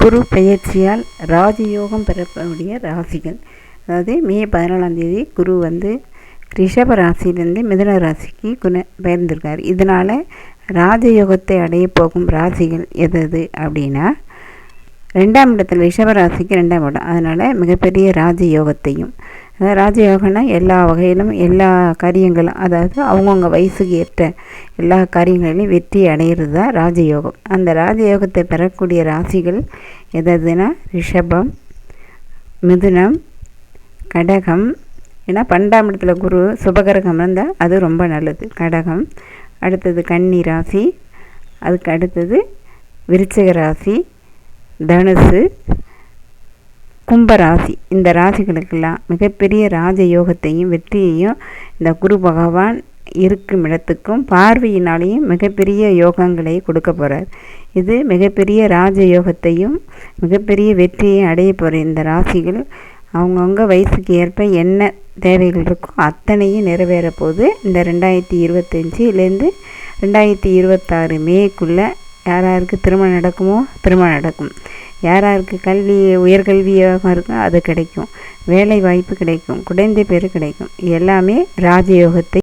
குரு பெயர்ச்சியால் ராஜயோகம் பெறக்கூடிய ராசிகள். அதாவது மே பதினாலாம் தேதி குரு வந்து ரிஷப ராசியிலேருந்து மிதன ராசிக்கு குண பெயர்ந்திருக்கார். இதனால் ராஜயோகத்தை அடைய போகும் ராசிகள் எது அப்படின்னா ரெண்டாம் இடத்தில் ரிஷப ராசிக்கு ரெண்டாம் இடம். அதனால் மிகப்பெரிய ராஜயோகத்தையும் அதாவது ராஜயோகம்னா எல்லா வகையிலும் எல்லா காரியங்களும் அதாவது அவங்கவுங்க வயசுக்கு ஏற்ற எல்லா காரியங்களிலும் வெற்றி அடையிறது தான் ராஜயோகம். அந்த ராஜயோகத்தை பெறக்கூடிய ராசிகள் எதுனா ரிஷபம் மிதுனம் கடகம். ஏன்னா பன்னெண்டாம் இடத்துல குரு சுபகரகம் இருந்தால் அது ரொம்ப நல்லது. கடகம் அடுத்தது கன்னி ராசி அதுக்கு அடுத்தது விருச்சிக ராசி தனுசு கும்பராசி இந்த ராசிகளுக்கெல்லாம் மிகப்பெரிய ராஜயோகத்தையும் வெற்றியையும் இந்த குரு பகவான் இருக்கும் இடத்துக்கும் பார்வையினாலேயும் மிகப்பெரிய யோகங்களை கொடுக்க போகிறார் இது மிகப்பெரிய ராஜயோகத்தையும் மிகப்பெரிய வெற்றியையும் அடைய போகிற இந்த ராசிகள் அவங்கவுங்க வயசுக்கு ஏற்ப என்ன தேவைகள் இருக்கோ அத்தனையும் நிறைவேற போது இந்த ரெண்டாயிரத்தி இருபத்தஞ்சிலேருந்து ரெண்டாயிரத்தி இருபத்தாறு மேக்குள்ளே யார் யாருக்கு திருமணம் நடக்குமோ திருமணம் நடக்கும். யார் யாருக்கு கல்வி உயர்கல்வியாக இருக்கோ? அது கிடைக்கும். வேலை வாய்ப்பு கிடைக்கும். குழந்தை பேர் கிடைக்கும். எல்லாமே ராஜயோகத்தை